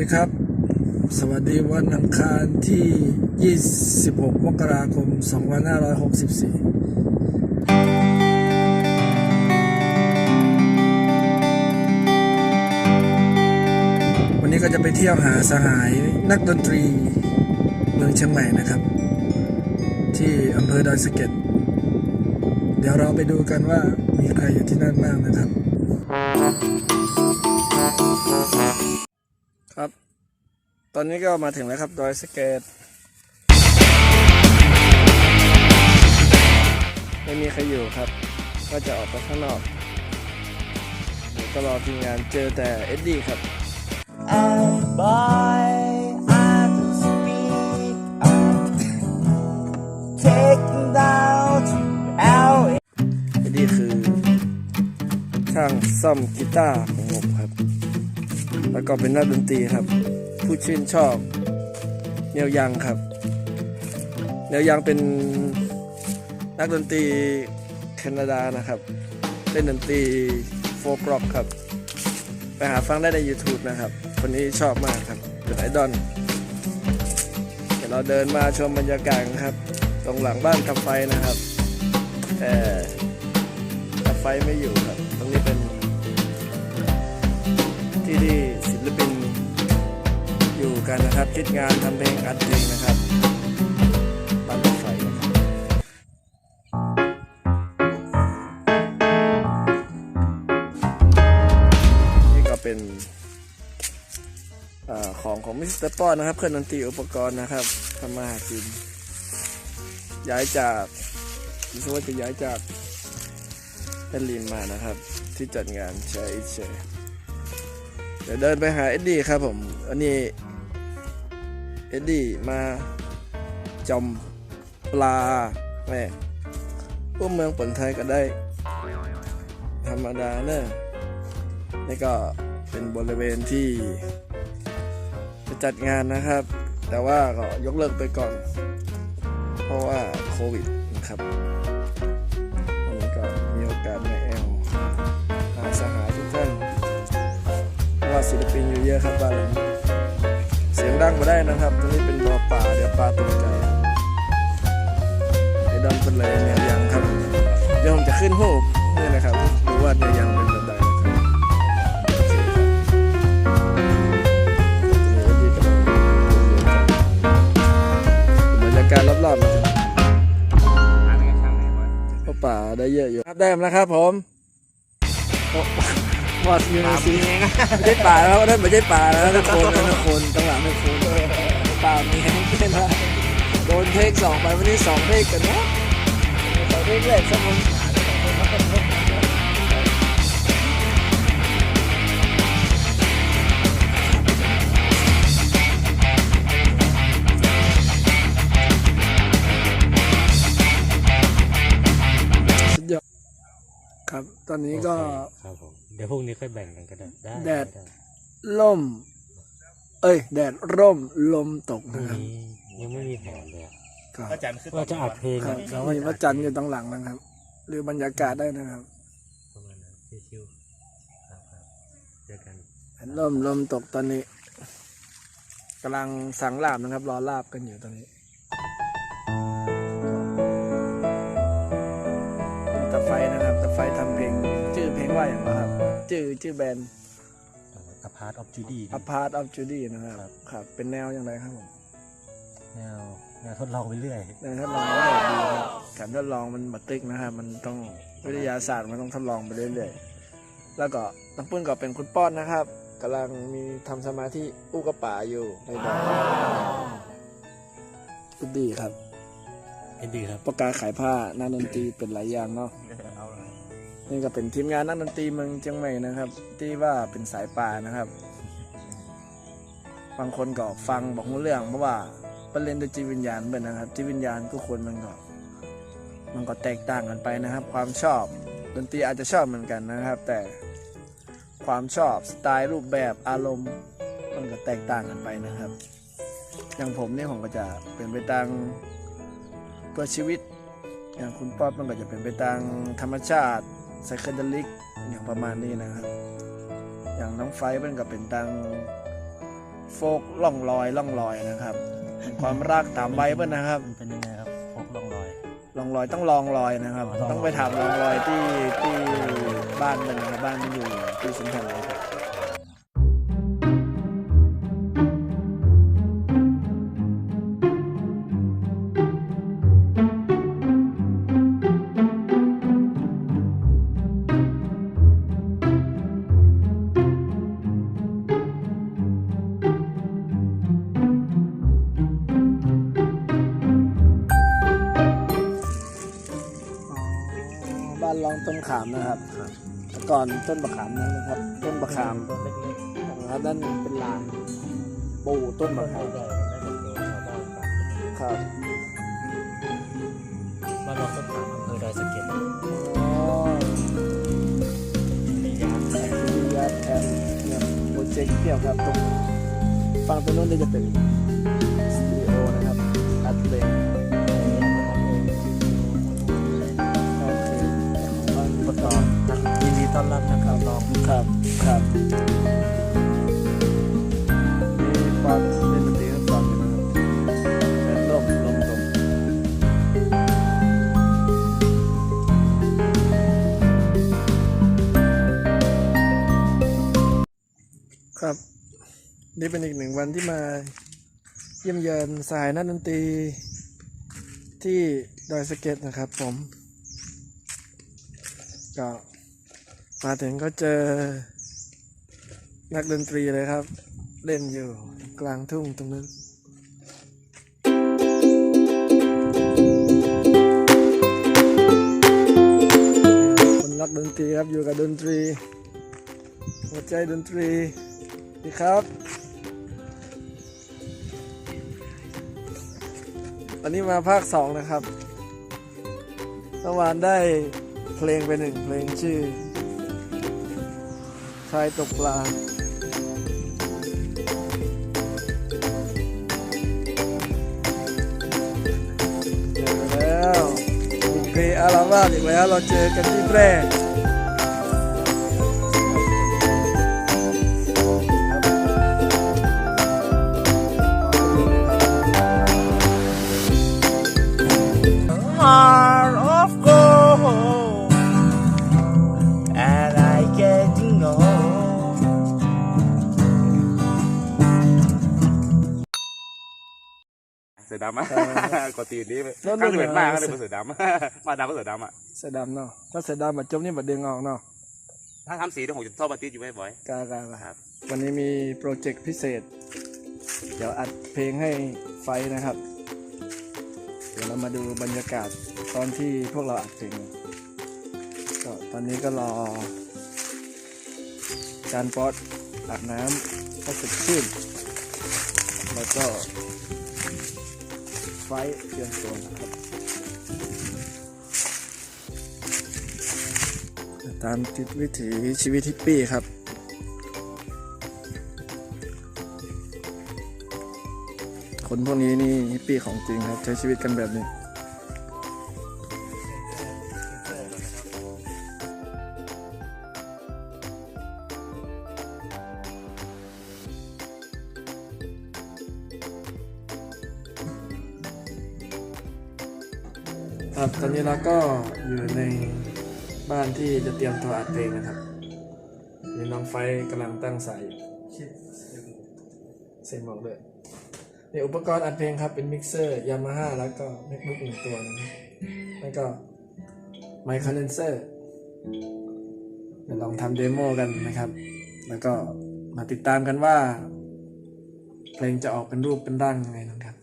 ดีครับ สวัสดีวันอังคารที่ 26 มกราคม 2564วันนี้ก็จะไปเที่ยวหาสหายนักดนตรีเมืองเชียงใหม่นะครับ ที่อำเภอดอยสะเก็ดเดี๋ยวเราไปดูกันว่ามีใครอยู่ที่นั่นบ้างนะครับครับ ตอนนี้ก็มาถึงแล้วครับดอยสะเก็ดไม่มีใครอยู่ครับ ก็จะออกไปข้างนอกเดี๋ยวก็รอทีมงานเจอแต่เอ็ดดี้ครับ And boy, I can speak. I'm taking down to L. เอ็ดดี้คือช่างซ่อมกีตาร์ของผมครับ แล้วก็เป็นนักดนตรีครับ ผู้ชื่นชอบเนียวยังครับเนียวยังเป็นนักดนตรีแคนาดานะครับเล่นดนตรีโฟล์กร็อกครับ ไปหาฟังได้ใน YouTube นะครับ คนนี้ชอบมากครับเป็นไอดอลเดี๋ยวเราเดินมาชมบรรยากาศครับ ตรงหลังบ้านทำไฟนะครับแต่ทำไฟไม่อยู่ครับ ตรงนี้เป็นที่ที่ศิลปิน นะครับ คิดงานทำเพลงอัดเพลงนะครับบ้นรถไฟนะครับนี่ก็เป็นอของของมิสเตอร์ป้อนนะครับ เครื่องดนตรีอุปกรณ์นะครับทำมาหากิน ย้ายจากรู้สึกว่าจะย้ายจากเฮลินมานะครับ ที่จัดงานแชร์เชเดี๋ยวเดินไปหาเอ็ดดี้ครับผม อันนี้ เอ็ดดี้มาจอมปลาแม่พวกเมืองปนไทยก็ได้ ธรรมดาเนอะนี่ก็เป็นบริเวณที่จะจัดงานนะครับ แต่ว่าก็ยกเลิกไปก่อน เพราะว่าโควิดนะครับวันนี้ก็มีโอกาสมาแอลหาสหายทุกท่านเพราะว่าศิลปินอยู่เยอะครับบ้านหลัง เสียงดังมาได้นะครับตรงนี้เป็นบ่อป่าเดี๋ยวปลาตกใจไอ้ดอนเป็นเลยเนี่ยยังครับเดี๋ยวผมจะขึ้นรูปนี่นะครับดูว่าเนี่ยยังเป็นแบบใดนะครับรรงนี้ก็ดีกับรรยากาศรอบๆนะครับป่าได้เยอะอยู่ครับได้แล้วครับผมโอ้ หมดอยู่ในสีไม่ใช่ป่าแล้วนั่นไม่ใช่ป่าแล้วทุกคนนะทุกคนตั้งหลังทุกคนป่ามีแห้งเป็นละโดนเทคสองไปวันนี้สองเทคกันนะสองเทคแรกสักคนครับ ตอนนี้ก็ครับผม ดี๋ยวพรุ่งนี้ค่อยแบ่งกันก็ได้ได้แดดได้ล่ม เอ้ย แดดร่มลมตกพรุ่นะงครับนี้ยังไม่มีแผนเลยอะครับว่าจะอัดเพลงครับแล้วมีพระจันทร์อยู่ตั้งหลังนะครับ หรือบรรยากาศได้นะครับประมาณนั้นชิวๆครับครับเจอกันลมลมตกตอนนี้กำลังสั่งลาบนะครับ รอลาบกันอยู่ตอนนี้เป็นตะไฟนะครับตะไฟทำเพลง ชื่อเพลงว่าอย่างไรครับ ชื่อชื่อแบรนด์อพาร์ตออฟจูดี้ A Part of Judy นะครับ ครับ เป็นแนวอย่างไรครับผมแนวแนวทดลองไปเรื่อย แนวทดลองก็ได้ดีครับการทดลองมันบัตตึกนะครับ มันต้องวิทยาศาสตร์มันต้องทดลองไปเรื่อยๆแล้วก็ตั้งปื้นก็เป็นคุณป้อนนะครับกำลังมีทำสมาธิอู้กระป่าอยู่ในดอกก็ดีครับเอ็นดีครับประกาศขายผ้านักดนตรีเป็นหลายอย่างเนาะ นี่ก็เป็นทีมงานนักดนตรีเมืองเชียงใหม่นะครับ ที่ว่าเป็นสายป่านะครับ บางคนก็ฟังบอกหูเรื่องเพราะว่าเป็นเล่นด้วยจิตวิญญาณเป็นนะครับจิตวิญญาณทุกคนมันก็มันก็แตกต่างกันไปนะครับ ความชอบดนตรีอาจจะชอบเหมือนกันนะครับ แต่ความชอบสไตล์รูปแบบอารมณ์มันก็แตกต่างกันไปนะครับ อย่างผมนี่ผมก็จะเป็นไปตามเพื่อชีวิต อย่างคุณป๊อปมันก็จะเป็นไปตามธรรมชาติ ไซเคเดลิกอย่างประมาณนี้นะครับ อย่างน้องไฟมันก็เป็นตามโฟกล่องลอยล่องลอยนะครับ ความรักตามใบเพื่อนนะครับมันเป็นยังไงครับพกลงรอยลองลอยต้องลองลอยนะครับอ๋อลองต้องไปถามลองลอยที่ที่บ้านมันนะครับบ้านมันอยู่ที่สุนทรเลยครับามนะครับแต่ก่อนต้นบะขามนั่นนะครับ ต้นบะขามต้นเล็กนะครับนั่นเป็นลานปูต้นๆต้บะนขามใหญ่ๆมันได้เป็นตัวชาวบ้านปากครับบ้านเราต้นขามอำเภอดอยสะเก็ดอ๋อมียามแอคทิวิตี้แอนเนี่ยโปรเจกต์เกี่ยวกับตรงฝั่งตรงนู้นเนี่ยจะเป็น ต้อนรับนะครับลองครับครับมีความเล่นดนตรีให้ฟังนะครับเป็นลมลมลมครับ นี่เป็นอีกหนึ่งวันที่มาเยี่ยมเยือนสายนักดนตรีที่ดอยสะเก็ดนะครับผมก็ มาถึงก็เจอ นักดนตรีเลยครับ เล่นอยู่กลางทุ่งตรงนั้นคนรักดนตรีครับอยู่กับดนตรี หัวใจดนตรีดีครับวันนี้มาภาคสองนะครับเมื่อวานได้เพลงไปหนึ่งเพลงชื่อ ชายตกปลาเจอแล้วบุกเพอาราวาสอีกแล้ว เราเจอกันที่แพร่ เสือดำอะกดตีนนี้แล้วข้างเหมือนมากเรื่ก็องเลยอะไรเป็นเสือดำ มาดำก็เสือดำอะเสือดำเนาะถ้าเสือดำมาจมนี่มาดึงออกเนาะถ้าทำสีเดี๋ยวผมจะชอบมาติดอยู่บ่อย กากาๆครับ วันนี้มีโปรเจกต์พิเศษ เดี๋ยวอัดเพลงให้ไฟนะครับ เดี๋ยวเรามาดูบรรยากาศตอนที่พวกเราอัดเพลงก็ตอนนี้ก็รอ การป๊อตอาบน้ำก็สดชื่นแล้วก็ ไฟเตรียมตัวนะครับตามจิตวิถีชีวิตฮิปปี้ครับคนพวกนี้นี่ฮิปปี้ของจริงครับ ใช้ชีวิตกันแบบนี้ ครับตอนนี้เราก็อยู่ในบ้านที่จะเตรียมตัวอัดเพลงนะครับมีน้องไฟกำลังตั้งสายเซ็นบอกเลยนี่อุปกรณ์อัดเพลงครับเป็นมิกเซอร์ยามาฮ่าแล้วก็แมคบุ๊กหนึ่งตัวนะครับแล้วก็ไมค์คอนเดนเซอร์เดี๋ยวลองทำเดโมกันนะครับ แล้วก็มาติดตามกันว่า เพลงจะออกเป็นรูปเป็นร่างยังไงนะครับ